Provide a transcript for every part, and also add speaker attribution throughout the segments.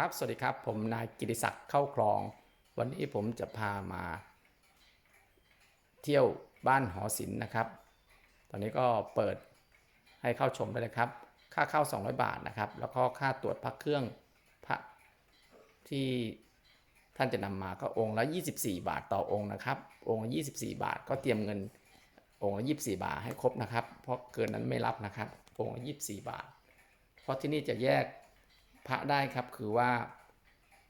Speaker 1: ครับ สวัสดีครับ ผมนายกิติศักดิ์เข้าคลอง วันนี้ผมจะพามา เที่ยวบ้านหอศิลป์นะครับ ตอนนี้ก็เปิดให้เข้าชมได้เลยครับ ค่าเข้า 200 บาทนะครับ แล้วก็ค่าตรวจพระเครื่องพระที่ท่านจะนำมาก็องค์ละ 24 บาทต่อองค์นะครับ องค์ละ 24 บาทก็เตรียมเงินองค์ละ 24 บาทให้ครบนะครับ เพราะเกินนั้นไม่รับนะครับ องค์ละ 24 บาท เพราะที่นี่จะแยก พระได้ครับคือว่า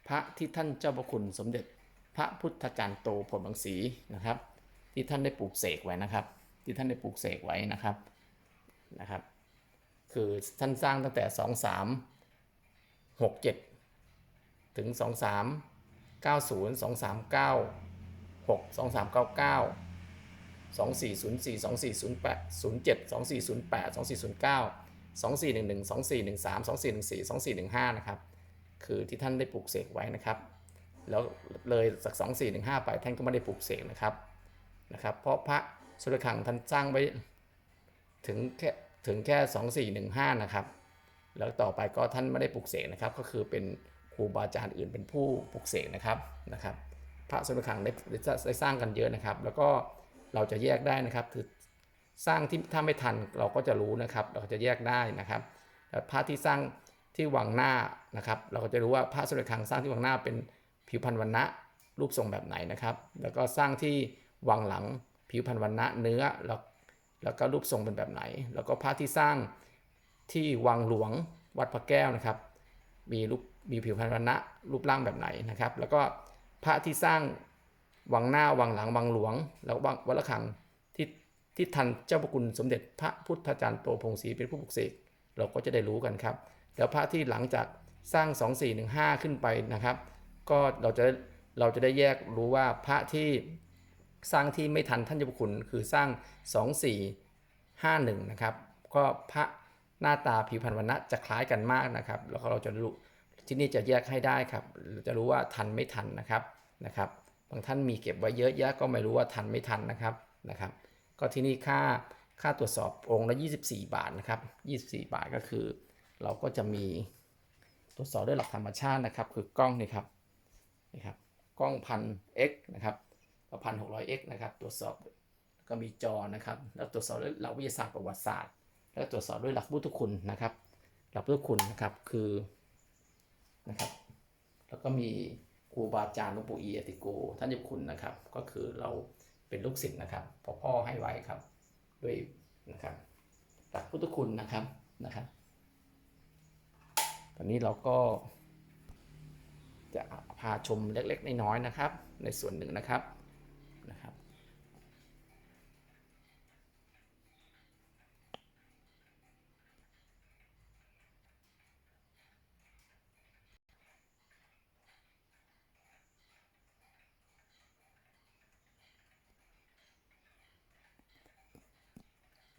Speaker 1: พระที่ท่านเจ้าพระคุณสมเด็จพระพุทธจารย์โตผลบางสีนะครับ ที่ท่านได้ปลูกเสกไว้นะครับ ที่ท่านได้ปลูกเสกไว้นะครับนะครับ คือท่านสร้างตั้งแต่ 2 3 6 7 ถึง 2 3 9 0 2 3 9 6 2 3 9 9 2 4 0 4 2 2411 2 4 1 3 2 4 1 4 2 4 1 5นะครับคือที่ท่านได้ปลูกเสกไว้นะครับ แล้วเลยจาก2 4 1 5 ไปท่านก็ไม่ได้ปลูกเสกนะครับนะครับ เพราะพระสุรคังท่านสร้างไว้ถึงแค่ถึงแค่ 2 4 1 5 นะครับแล้วต่อไปก็ท่านไม่ได้ปลูกเสกนะครับ ก็คือเป็นครูบาอาจารย์อื่นเป็นผู้ปลูกเสกนะครับนะครับ พระสุรคังได้ได้สร้างกันเยอะนะครับ แล้วก็เราจะแยกได้นะครับคือ สร้างที่ถ้าไม่ทันเราก็จะรู้นะครับ เราก็จะแยกได้นะครับแต่พระที่สร้างที่วังหน้านะครับ เราก็จะรู้ว่าพระสุริคังสร้างที่วังหน้าเป็นผิวพรรณวันนะรูปทรงแบบไหนนะครับ แล้วก็สร้างที่วังหลังผิวพรรณวันนะเนื้อแล้วแล้วก็รูปทรงเป็นแบบไหน แล้วก็พระที่สร้างที่วังหลวงวัดพระแก้วนะครับ มีรูปมีผิวพรรณวันนะรูปร่างแบบไหนนะครับ แล้วก็พระที่สร้างวังหน้าวังหลังวังหลวง แล้ววังวัดระฆัง ที่ทันเจ้าพระคุณสมเด็จพระพุทธจารย์โตพงศรีเป็นผู้ปลุกเสกเราก็จะได้รู้กันครับแล้วพระที่หลังจากสร้าง 2 4 1 5 ขึ้นไปนะครับ ก็เราจะเราจะได้แยกรู้ว่าพระที่สร้างที่ไม่ทันท่านเจ้าพระคุณคือสร้าง 2 4 5 1 นะครับ ก็พระหน้าตาผิวพรรณวันนะจะคล้ายกันมากนะครับ แล้วก็เราจะรู้ที่นี่จะแยกให้ได้ครับจะรู้ว่าทันไม่ทันนะครับนะครับ บางท่านมีเก็บไว้เยอะแยะก็ไม่รู้ว่าทันไม่ทันนะครับนะครับ ก็ที่นี่ค่าค่าตรวจสอบองค์ละ 24 บาทนะครับ 24 บาทก็คือ เราก็จะมีตรวจสอบด้วยหลักธรรมชาตินะครับ คือกล้องนี่ครับนี่ครับกล้องพัน x นะครับพันหกร้อย x นะครับ ตรวจสอบก็มีจอนะครับ แล้วตรวจสอบด้วยหลักวิทยาศาสตร์ประวัติศาสตร์ แล้วตรวจสอบด้วยหลักพุทธคุณนะครับ หลักพุทธคุณนะครับคือนะครับ แล้วก็มีครูบาอาจารย์หลวงปู่อีอติโกท่านเจ้าคุณนะครับ ก็คือเรา เป็นลูกศิษย์นะครับพอพ่อให้ไว้ครับ ด้วยนะครับหลักพุทธคุณนะครับนะครับ ตอนนี้เราก็จะพาชมเล็กๆน้อยๆนะครับ ในส่วนหนึ่งนะครับ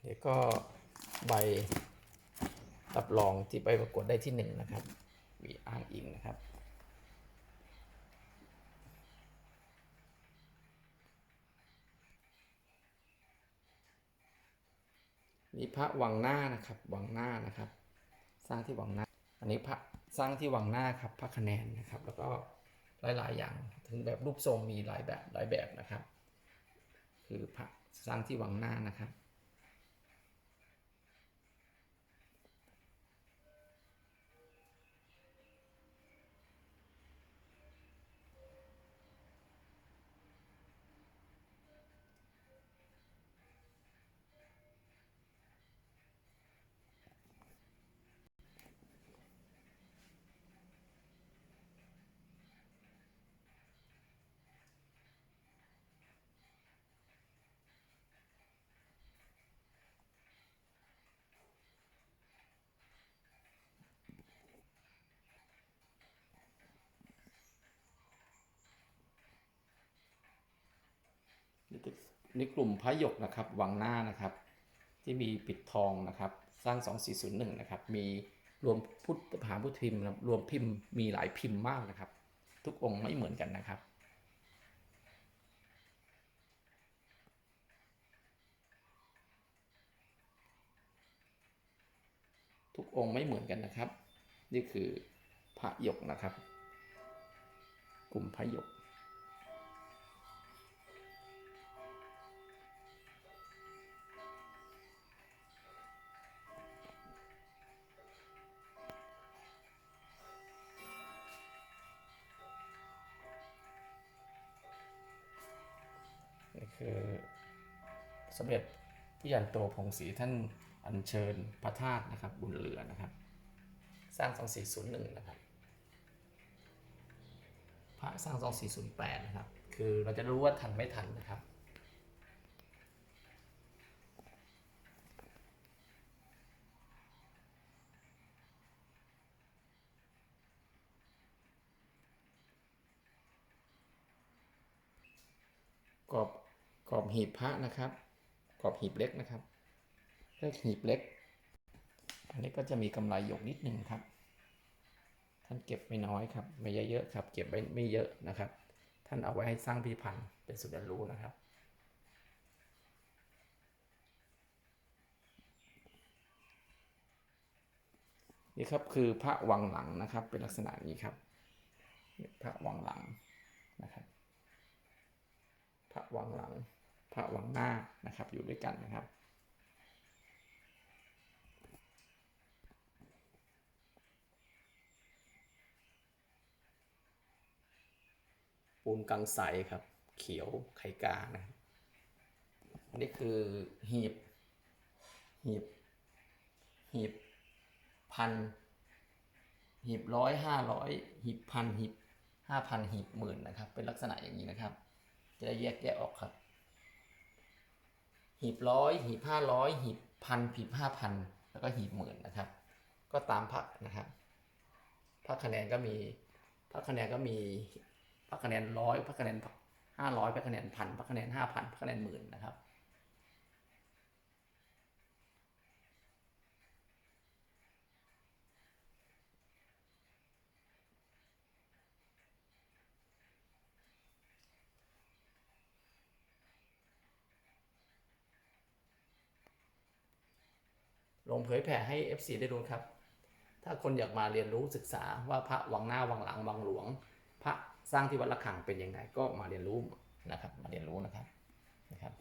Speaker 1: ดี๋ยวก็ใบรับรองที่ไปประกวดได้ที่หนึ่งนะครับมีอ้างอิงนะครับนี่พระวังหน้านะครับวังหน้านะครับ สร้างที่วังหน้า อันนี้พระสร้างที่วังหน้าครับพระคะแนนนะครับ แล้วก็หลาย ๆ อย่างถึงแบบรูปทรงมีหลายแบบหลายแบบนะครับ คือพระสร้างที่วังหน้านะครับ คือนี่กลุ่มพระหยกนะครับวังหน้านะครับ ที่มีปิดทองนะครับ สร้าง 2401 นะครับ มีรวมพุทธมหาพุทธพิมพ์นะครับรวมพิมพ์มีหลายพิมพ์มากนะครับ ทุกองค์ไม่เหมือนกันนะครับทุกองค์ไม่เหมือนกันนะครับ นี่คือพระหยกนะครับ กลุ่มพระหยก มเด็จพี่ยันโตพงศรีท่านอัญเชิญพระธาตุนะครับบุญเหลือนะครับ สร้าง 2401 นะครับ พระสร้าง 2408 นะครับ คือเราจะรู้ว่าทันไม่ทันนะครับกรอบกรอบหีบพระนะครับ รอบหีบเล็กนะครับเรียกหีบเล็ก อันนี้ก็จะมีกำไรหยกนิดนึงครับ ท่านเก็บไม่น้อยครับ ไม่เยอะๆครับ เก็บไว้ไม่เยอะนะครับ ท่านเอาไว้ให้สร้างพิพิธภัณฑ์เป็นสุดรู้นะครับนี่ครับคือพระวังหลังนะครับ เป็นลักษณะนี้ครับ พระวังหลังนะครับ พระวังหลัง พระวังหน้านะครับอยู่ด้วยกันนะครับปูนกังใสครับ เขียวไข่กานะครับอันนี้คือหีบ หีบ หีบพัน หีบร้อยห้าร้อยหีบพันหีบห้าพันหีบหมื่นนะครับ เป็นลักษณะอย่างนี้นะครับ จะได้แยกแยะออกครับ หีบร้อยหีบห้าร้อยหีบพันหีบห้าพันแล้วก็หีบหมื่นนะครับ ก็ตามพักนะครับพักคะแนนก็มีพักคะแนนก็มีพักคะแนนร้อยพักคะแนนห้าร้อยพักคะแนนพันพักคะแนนห้าพันพักคะแนนหมื่นนะครับ งเผยแผ่ให้ FC ได้รู้ครับ ถ้าคนอยากมาเรียนรู้ศึกษาว่าพระวังหน้าวังหลังวังหลวง พระสร้างที่วัดระฆังเป็นยังไงก็มาเรียนรู้นะครับ มาเรียนรู้นะครับนะครับ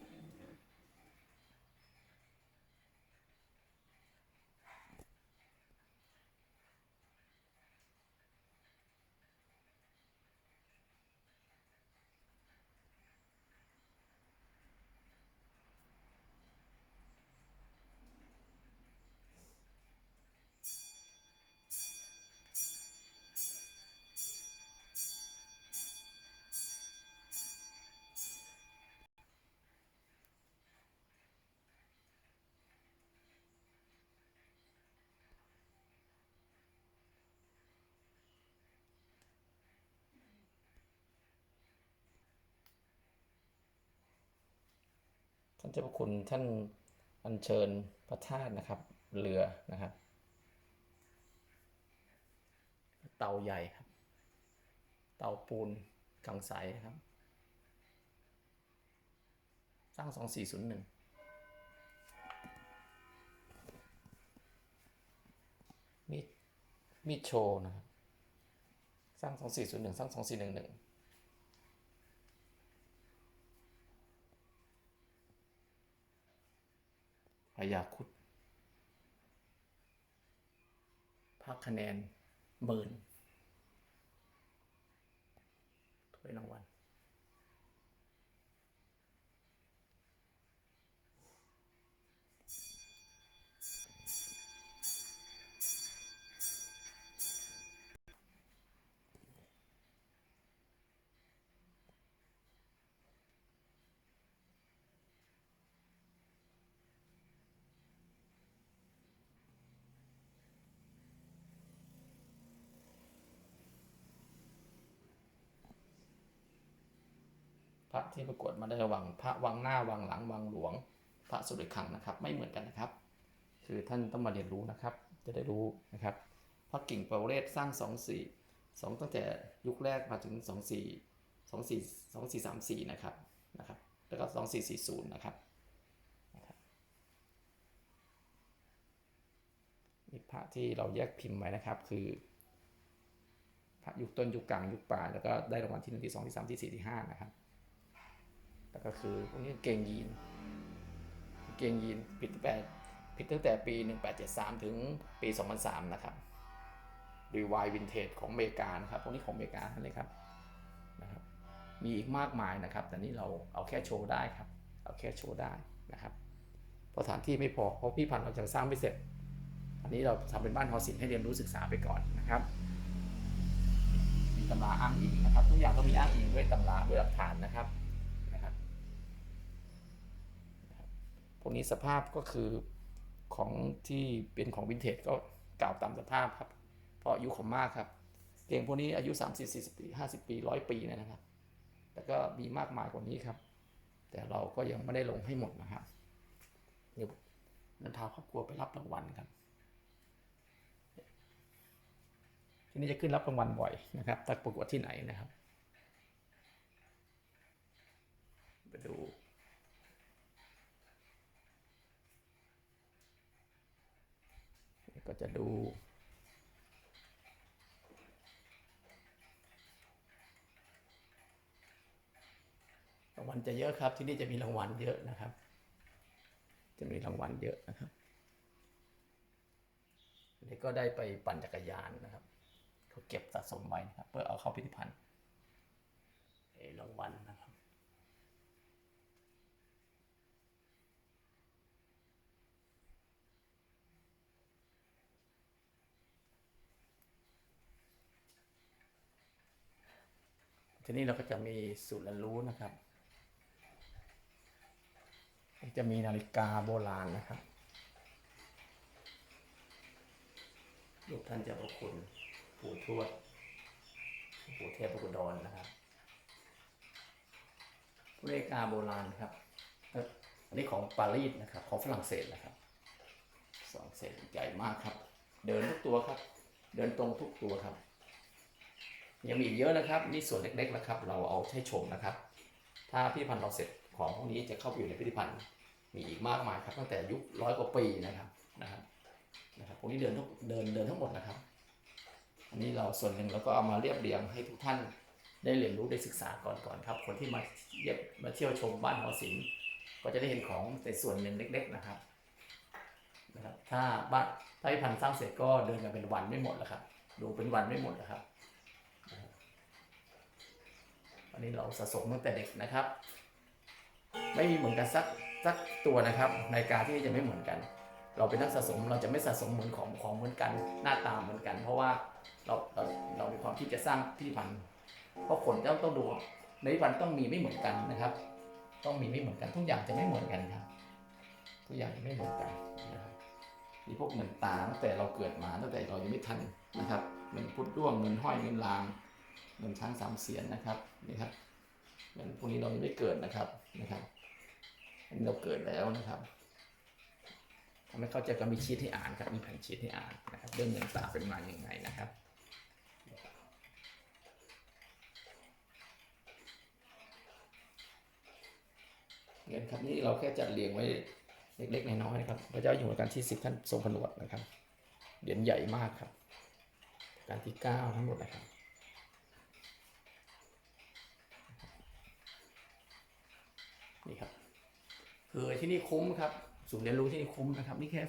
Speaker 1: เจ้าพระคุณท่านอัญเชิญพระธาตุนะครับ เรือนะครับ เตาใหญ่ครับ เตาปูนกังใสครับ สร้าง 2401มีดมีดโชว์นะครับ สร้าง 2401 สร้าง 2411 พยาคุดพักคะแนนหมื่นถ้วยรางวัล ระที่ประกวดมาได้ระวังพระวังหน้าวังหลังวังหลวง พระสุริขังนะครับ ไม่เหมือนกันนะครับ คือท่านต้องมาเรียนรู้นะครับ จะได้รู้นะครับพระกิ่งเปาเรศสร้างสองสี่สองตั้งแต่ยุคแรกมาถึงสองสี่สองสี่สองสี่สามสี่นะครับนะครับ แล้วก็สองสี่สี่ศูนย์นะครับนะครับนี่พระที่เราแยกพิมพ์ไว้นะครับคือพระยุคต้นยุคกลางยุคปลายแล้วก็ได้รางวัลที่หนึ่งที่สองที่สามที่สี่ที่ห้านะครับ แล้วก็คือพวกนี้กางเกงยีน เกงยีนผิดตั้งแต่ผิดตั้งแต่ปี 1873 ถึงปี 2003 นะครับรีวายวินเทจของอเมริกานะครับ พวกนี้ของอเมริกาทั้งเลยครับนะครับ มีอีกมากมายนะครับ แต่นี่เราเอาแค่โชว์ได้ครับ เอาแค่โชว์ได้นะครับเพราะสถานที่ไม่พอ เพราะพี่พันธ์เราจะสร้างไม่เสร็จ อันนี้เราทำเป็นบ้านหอศิลป์ให้เรียนรู้ศึกษาไปก่อนนะครับ มีตำราอ้างอิงนะครับ ทุกอย่างต้องมีอ้างอิงด้วยตำราด้วยหลักฐานนะครับนะครับพ วกนี้สภาพก็คือของที่เป็นของวินเทจก็กล่าวตามสภาพครับ เพราะอายุของมากครับเพลงพวกนี้อายุ 30 40 ปี 50 ปี100ปีเนยนะครับ แต่ก็มีมากมายกว่านี้ครับ แต่เราก็ยังไม่ได้ลงให้หมดนะครับ เดี๋ยวนันพาครอบครัวไปรับรางวัลครับทีนี้จะขึ้นรับรางวัลบ่อยนะครับถ้าประกวดที่ไหนนะครับ ไปดู ก็จะดู รางวัลจะเยอะครับ ที่นี่จะมีรางวัลเยอะนะครับ จะมีรางวัลเยอะนะครับอันนี้ก็ได้ไปปั่นจักรยานนะครับเขาเก็บสะสมไว้นะครับ เพื่อเอาเข้าพิพิธภัณฑ์รางวัลนะครับ ทีนี้เราก็จะมีสูตรเรียนรู้นะครับ จะมีนาฬิกาโบราณนะครับรูปท่านเจ้าพระคุณปู่ทวดปู่เทพพระกุดรนนะครับนาฬิกาโบราณครับอันนี้ของปารีสนะครับ ของฝรั่งเศสนะครับฝรั่งเศสใหญ่มากครับ เดินทุกตัวครับ เดินตรงทุกตัวครับ ยังมีอีกเยอะนะครับ นี่ส่วนเล็กๆนะครับ เราเอาให้ชมนะครับ ถ้าพิพิธภัณฑ์เราเสร็จของพวกนี้จะเข้าไปอยู่ในพิพิธภัณฑ์มีอีกมากมายครับตั้งแต่ยุคร้อยกว่าปีนะครับนะครับนะครับพวกนี้เดินทุกเดินเดินทั้งหมดนะครับ อันนี้เราส่วนหนึ่งเราก็เอามาเรียบเรียงให้ทุกท่านได้เรียนรู้ได้ศึกษาก่อนก่อนครับ คนที่มาเยี่ยมมาเที่ยวชมบ้านหอศิลป์ก็จะได้เห็นของในส่วนหนึ่งเล็ก ๆนะครับนะครับถ้าบ้านถ้าพิพิธภัณฑ์สร้างเสร็จก็เดินกันเป็นวันไม่หมดแล้วครับ ดูเป็นวันไม่หมดแล้วครับ อันนี้เราสะสมตั้งแต่เด็กนะครับ ไม่มีเหมือนกันสักสักตัวนะครับนาฬิกาที่จะไม่เหมือนกัน เราเป็นนักสะสมเราจะไม่สะสมเหมือนของของเหมือนกัน หน้าตาเหมือนกัน เพราะว่าเราเราเรามีความที่จะสร้างพิพิธภัณฑ์เพราะคนต้องต้องดูในพิพิธภัณฑ์ต้องมีไม่เหมือนกันนะครับ ต้องมีไม่เหมือนกันทุกอย่างจะไม่เหมือนกันครับทุกอย่างจะไม่เหมือนกันนะครับมีพวกเงินตาตั้งแต่เราเกิดมาตั้งแต่เรายังไม่ทันนะครับเงินพุทธด้วงเงินห้อยเงินลาง เงินช้างสามเสียนนะครับนี่ครับเงินพวกนี้เรายังไม่เกิดนะครับนะครับอันนี้เราเกิดแล้วนะครับทำให้เข้าใจก็มีชีตให้อ่านครับมีแผ่นชีตให้อ่านนะครับเรื่องเงินตราเป็นมาอย่างไงนะครับเงินครับนี่เราแค่จัดเรียงไว้เล็กๆน้อยๆนะครับ พระเจ้าอยู่หัวกาลที่สิบท่านทรงผนวดนะครับเหรียญใหญ่มากครับ การที่เก้าทั้งหมดนะครับ นี่ครับ คือที่นี่คุ้มครับศูนย์เรียนรู้ที่นี่คุ้มนะครับ นี่แค่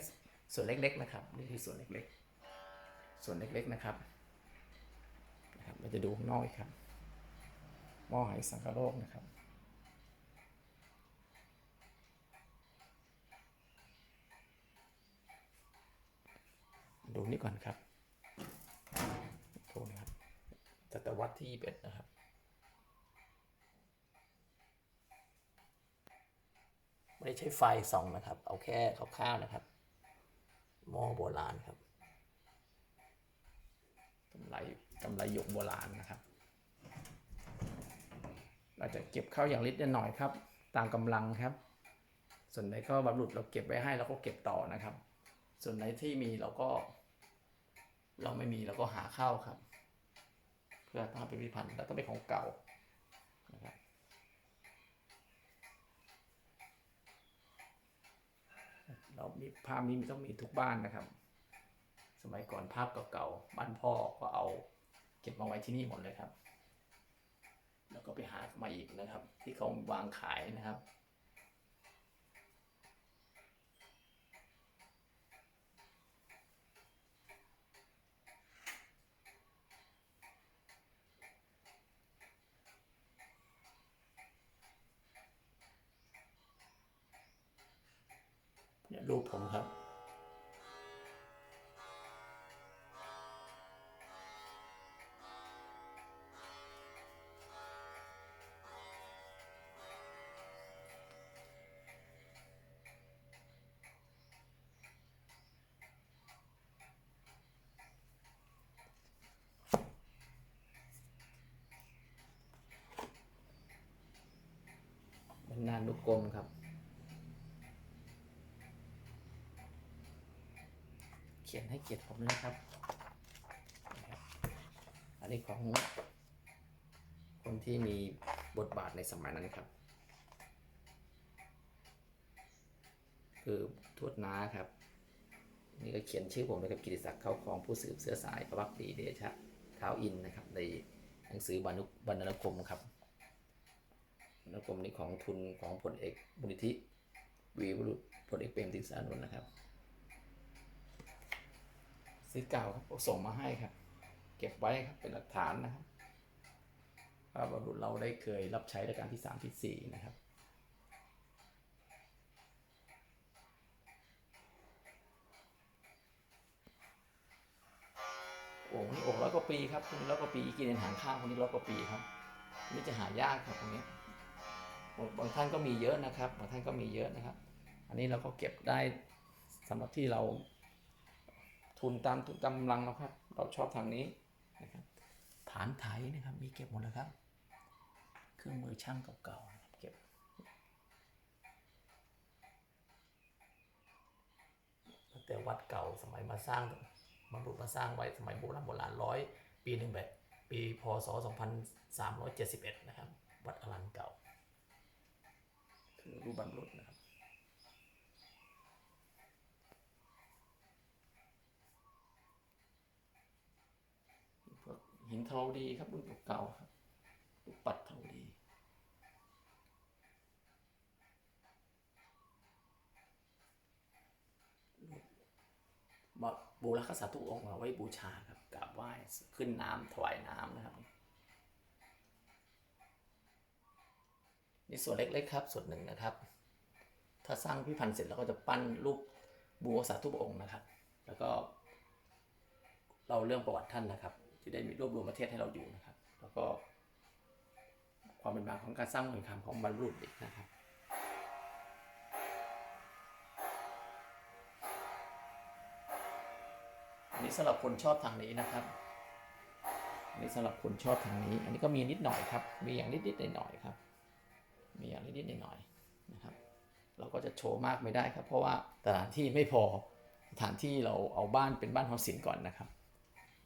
Speaker 1: ส่วนเล็ก ๆ นะครับ นี่คือส่วนเล็กๆ ส่วนเล็กๆนะครับนะครับ เราจะดูข้างนอกอีกครับหม้อไหสังกะโลกนะครับดูนี่ก่อนครับโทนะครับศตวรรษที่21นะครับ ไม่ได้ใช้ไฟส่องนะครับ เอาแค่คร่าวๆนะครับหม้อโบราณครับกำไรกำไรหยกโบราณนะครับ เราจะเก็บเข้าอย่างลิตรหน่อยครับ ตามกำลังครับ ส่วนไหนก็บรรลุเราเก็บไว้ให้เราก็เก็บต่อนะครับ ส่วนไหนที่มีเราก็ เราไม่มีเราก็หาเข้าครับ เพื่อทำเป็นพิพิธภัณฑ์แล้วต้องเป็นของเก่านะครับ เรามีภาพนี้ต้องมีทุกบ้านนะครับ สมัยก่อนภาพเก่าๆบ้านพ่อก็เอาเก็บมาไว้ที่นี่หมดเลยครับ แล้วก็ไปหามาอีกนะครับ ที่เขาวางขายนะครับ รูปผมครับบรรณานุกรมครับ ขียนให้เกียรติผมนะครับนะครับ อันนี้ของคนที่มีบทบาทในสมัยนั้นครับ คือทวดน้าครับ นี่ก็เขียนชื่อผมนะครับกิติศักดิ์เข้าของผู้สืบเสื้อสายประวัติดีเดชะเท้าอินนะครับในหนังสือบรรณุบรรณกรมครับบรรณกรมนี้ของทุนของพลเอกบุญธิวีวรุษพลเอกเปรมติสานนท์นะครับ ซื้อเก่าครับส่งมาให้ครับ เก็บไว้ครับเป็นหลักฐานนะครับว่าบรรลุเราได้เคยรับใช้ราชการที่สามที่สี่นะครับโอ่งนี่โอ่งร้อยกว่าปีครับคนนี้ร้อยกว่าปีกินในหางข้างคนนี้ร้อยกว่าปีครับนี่จะหายากครับตรงนี้บางท่านก็มีเยอะนะครับบางท่านก็มีเยอะนะครับ อันนี้เราก็เก็บได้สำหรับที่เรา ทุนตามทุนกำลังเราครับ เราชอบทางนี้นะครับฐานไถนะครับมีเก็บหมดเลยครับ เครื่องมือช่างเก่าๆเก็บแต่วัดเก่าสมัยมาสร้างมาบุมาสร้างไว้สมัยโบราณโบราณร้อยปีหนึ่งแบบปีพศ 2371 นะครับ วัดอรันเก่า คือรูปบรรลุนะครับ พวก หินเทาดีครับรุ่นเก่าๆครับลูกปัดเทาดีมาบูรคสาธุกองค์มาไว้บูชาครับกราบไหว้ขึ้นน้ำถวายน้ำนะครับนี่ส่วนเล็กๆครับ ส่วนหนึ่งนะครับ ถ้าสร้างพิพิธภัณฑ์เสร็จแล้วก็จะปั้นรูปบูรสาธุกองค์นะครับ แล้วก็เราเรื่องประวัติท่านนะครับ ที่ได้มีรวบรวมประเทศให้เราอยู่นะครับ แล้วก็ ความเป็นมาของการสร้างเมืองคำของบรรพบุรุษอีกนะครับอันนี้สำหรับคนชอบทางนี้นะครับอันนี้สำหรับคนชอบทางนี้ อันนี้ก็มีนิดหน่อยครับ มีอย่างนิดๆหน่อยๆครับ มีอย่างนิดๆหน่อยๆนะครับ เราก็จะโชว์มากไม่ได้ครับ เพราะว่าสถานที่ไม่พอ สถานที่เราเอาบ้านเป็นบ้านหอศิลป์ก่อนนะครับ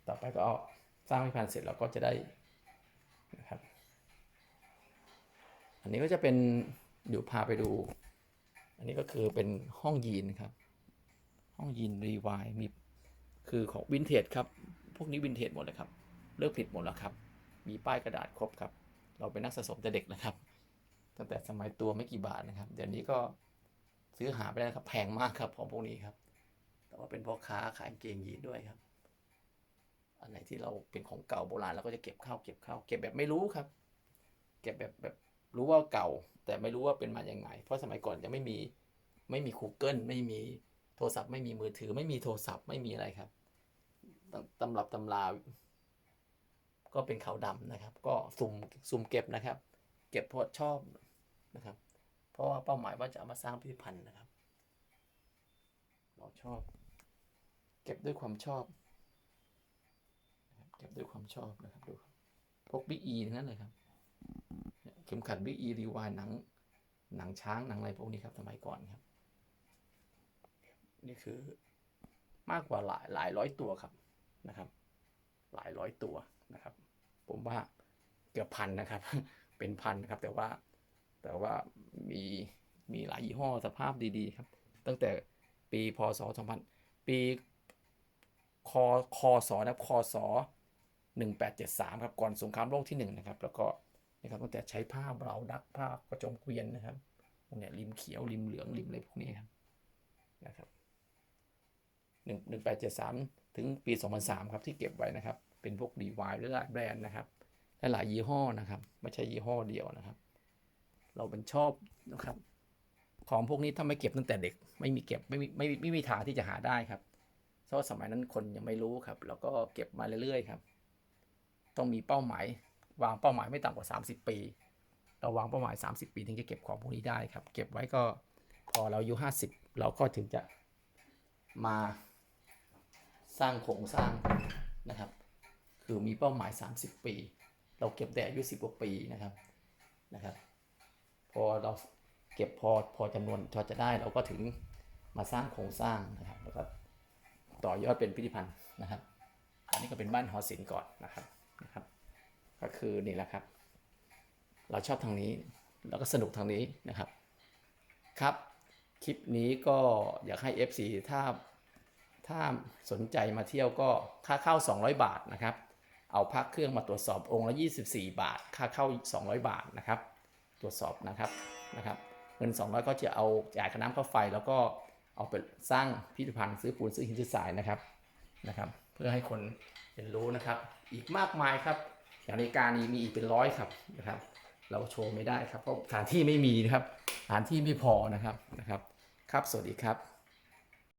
Speaker 1: ต่อไปก็เอา สร้างพิพิธภัณฑ์เสร็จเราก็จะได้นะครับ อันนี้ก็จะเป็นเดี๋ยวพาไปดู อันนี้ก็คือเป็นห้องยีนครับ ห้องยีนรีวายมีคือของวินเทจครับ พวกนี้วินเทจหมดเลยครับ เลิกผลิตหมดแล้วครับ มีป้ายกระดาษครบครับ เราเป็นนักสะสมแต่เด็กนะครับ ตั้งแต่สมัยตัวไม่กี่บาทนะครับ เดี๋ยวนี้ก็ซื้อหาไปได้ครับ แพงมากครับของพวกนี้ครับ แต่ว่าเป็นพ่อค้าขายกางเกงยีนด้วยครับ อันไหนที่เราเป็นของเก่าโบราณเราก็จะเก็บเข้าเก็บเข้าเก็บแบบไม่รู้ครับ เก็บแบบแบบรู้ว่าเก่า แต่ไม่รู้ว่าเป็นมาอย่างไง เพราะสมัยก่อนยังไม่มีไม่มี Google ไม่มีโทรศัพท์ไม่มีมือถือ ไม่มีโทรศัพท์ไม่มีอะไรครับตำรับตำราก็เป็นขาวดำนะครับ ก็สุ่มสุ่มเก็บนะครับ เก็บเพราะชอบนะครับ เพราะว่าเป้าหมายว่าจะเอามาสร้างพิพิธภัณฑ์นะครับ เราชอบ เก็บด้วยความชอบ ครับด้วยความชอบนะครับดูพวกบิ๊กอีทั้งนั้นเลยครับเข็มขัดบิ๊กอีรีวายหนัง หนังช้างหนังอะไรพวกนี้ครับสมัยก่อนครับ นี่คือมากกว่าหลายหลายร้อยตัวครับนะครับ หลายร้อยตัวนะครับ ผมว่าเกือบพันนะครับ เป็นพันนะครับ แต่ว่าแต่ว่ามีมีหลายยี่ห้อสภาพดีๆครับ ตั้งแต่ปีพศ2000 ปีคคศนะคศ 1873 ครับก่อนสงครามโลกที่หนึ่งนะครับแล้วก็นะครับตั้งแต่ใช้ผ้าเบราดักผ้ากระจมเกวียนนะครับพวกเนี้ยริมเขียวริมเหลืองริมอะไรพวกนี้ครับนะครับหนึ่งแปดเจ็ดสามถึงปีสองพันสามครับที่เก็บไว้นะครับ เป็นพวกดีวายหรือหลายแบรนด์นะครับและหลายยี่ห้อนะครับไม่ใช่ยี่ห้อเดียวนะครับ เราเป็นชอบนะครับ ของพวกนี้ถ้าไม่เก็บตั้งแต่เด็ก ไม่มีเก็บไม่มีไม่มีไม่มีทางที่จะหาได้ครับเพราะสมัยนั้นคนยังไม่รู้ครับ แล้วก็เก็บมาเรื่อยๆครับ ต้องมีเป้าหมายวางเป้าหมายไม่ต่ำกว่า 30 ปี เราวางเป้าหมาย 30 ปีถึงจะเก็บของพวกนี้ได้ครับ เก็บไว้ก็พอเราอายุ 50 เราก็ถึงจะมาสร้างโครงสร้างนะครับ คือมีเป้าหมาย 30 ปี เราเก็บแต่อายุ 10กว่าปีนะครับนะครับ พอเราเก็บพอพอจำนวนพอจะได้เราก็ถึงมาสร้างโครงสร้างนะครับแล้วก็ต่อยอดเป็นพิพิธภัณฑ์นะครับ อันนี้ก็เป็นบ้านหอศิลป์ก่อนนะครับนะครับ ก็คือนี่แหละครับ เราชอบทางนี้แล้วก็สนุกทางนี้นะครับ ครับ คลิปนี้ก็อยากให้ FC ถ้าถ้าสนใจมาเที่ยวก็ค่าเข้า 200 บาทนะครับ เอาพักเครื่องมาตรวจสอบองค์ละ 24 บาท ค่าเข้า 200 บาทนะครับ ตรวจสอบนะครับนะครับ เงิน 200 ก็จะเอาจ่ายค่าน้ำค่าไฟ แล้วก็เอาไปสร้างพิพิธภัณฑ์ซื้อปูนซื้อหินซื้อทรายนะครับนะครับ เพื่อให้คนเรียนรู้นะครับ อีกมากมายครับ อย่างในการนี้มีอีกเป็นร้อยครับนะครับ เราโชว์ไม่ได้ครับเพราะสถานที่ไม่มีนะครับสถานที่ไม่พอนะครับนะครับ ครับสวัสดีครับ